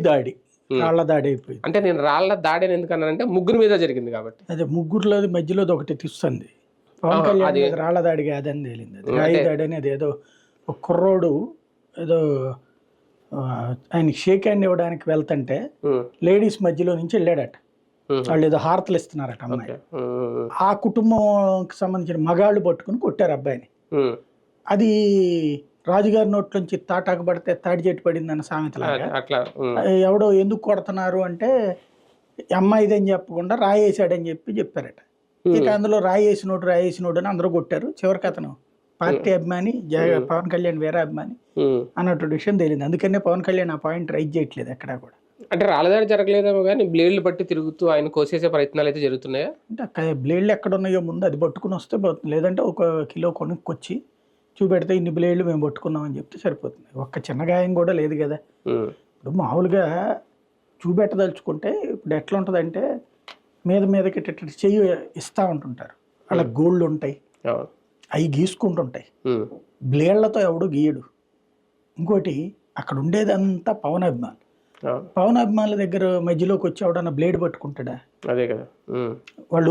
దాడి రాళ్ళ దాడి అయిపోయింది. అంటే నేను రాళ్ళ దాడి అని ఎందుకు అన్నానంటే ముగ్గురు మీద జరిగింది కాబట్టి. అదే ముగ్గురులో మధ్యలో ఒకటి తిస్తుంది. పవన్ కళ్యాణ్ రాళ్ళ దాడి కాదని తేలింది. అది రాయి దాడి అనేది ఏదో ఒక కుర్రోడు ఏదో ఆయనకి షేక్ హ్యాండ్ ఇవ్వడానికి వెళ్తుంటే లేడీస్ మధ్యలో నుంచి వెళ్ళాడట. వాళ్ళు ఏదో హారతలు ఇస్తున్నారట అమ్మాయి. ఆ కుటుంబంకి సంబంధించిన మగాళ్ళు పట్టుకుని కొట్టారు అబ్బాయిని. అది రాజుగారి నోట్లోంచి తాటాకు పడితే తాడి చెట్టు పడింది అన్న సామెతలాగా అట్లా ఉమ్, ఎవడో ఎందుకు కొడుతున్నారు అంటే అమ్మాయిదని చెప్పకుండా రాయేసాడని చెప్పి చెప్పారట. ఇక అందులో రాయేసినోడు రాయేసినోడు అని అందరూ కొట్టారు. చివరికి అతను పార్టీ అభిమాని పవన్ కళ్యాణ్ వేరే అభిమాని. అన్నటువంటి విషయం తెలియదు అందుకనే పవన్ కళ్యాణ్ ఆ పాయింట్ రైజ్ చేయట్లేదు ఎక్కడా కూడా. అంటే రాళ్ళదాడి జరగలేదేమో కానీ బ్లేడ్లు బట్టి తిరుగుతూ ఆయన కోసేసే ప్రయత్నాలు అయితే జరుగుతున్నాయా? అంటే బ్లేడ్లు ఎక్కడ ఉన్నాయో ముందు అది పట్టుకుని వస్తే లేదంటే ఒక కిలో కొనుక్కొచ్చి చూపెడితే ఇన్ని బ్లేడ్లు మేము పట్టుకున్నామని చెప్తే సరిపోతుంది. ఒక్క చిన్న గాయం కూడా లేదు కదా. ఇప్పుడు మామూలుగా చూపెట్టదలుచుకుంటే ఇప్పుడు ఎట్లా ఉంటుందంటే మీద మీదకి చెయ్యి ఇస్తూ ఉంటుంటారు. అలా గోళ్ళు ఉంటాయి. అవి గీసుకుంటుంటాయి. బ్లేడ్లతో ఎవడు గీయడు. ఇంకోటి అక్కడ ఉండేదంతా పవన్ అభిమానులు అవును. పవన్ అభిమానుల దగ్గర మధ్యలోకి వచ్చి ఎవడన్నా బ్లేడ్ పట్టుకుంటాడా? అదే కదా. వాళ్ళు